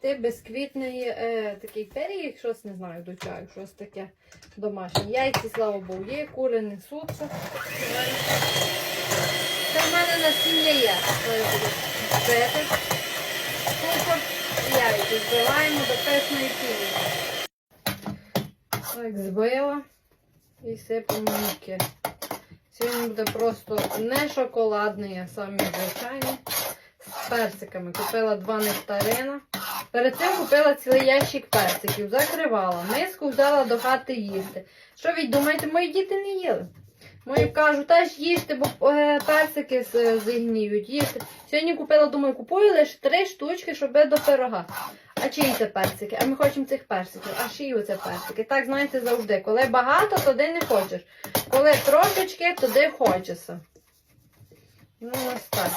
Ти безквітний е, такий пиріг, щось не знаю до чаю, щось таке домашнє. Яйці, слава Богу, є, кури несуться. Це в мене насіння є. Зараз буду збити. І яйця збиваємо до пишної піни. Так, збила і сипемо муки. Сьогодні буде просто не шоколадний, а самі звичайний. З персиками. Купила два нектарина. Перед цим купила цілий ящик персиків, закривала, миску взяла до хати їсти. Що ви думаєте, мої діти не їли? Мої кажуть, та ж їжте, бо е, персики зігніють, їсти. Сьогодні купила, думаю, купую лише три штучки, щоб до пирога. А чиї це персики? А ми хочемо цих персиків. А чиї оце персики? Так, знаєте, завжди. Коли багато, тоді не хочеш. Коли трошечки, тоді хочеться. Ну, ось так.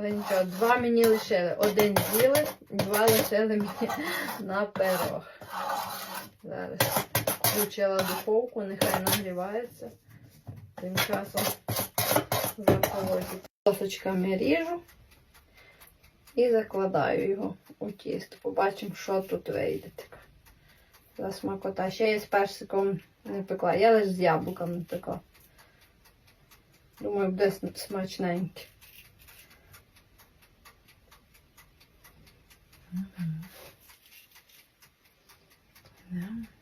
Але нічого, два мені лишили. Один з'їли, два лишили мені на пирог. Зараз включила духовку, нехай нагрівається. Тим часом заположу. Косочками ріжу і закладаю його у тісто. Побачимо, що тут вийде. таке. За смакота. Ще я з персиком не пекла. Я лише з яблуками пекла. Думаю, буде смачненьке. Mm -hmm. And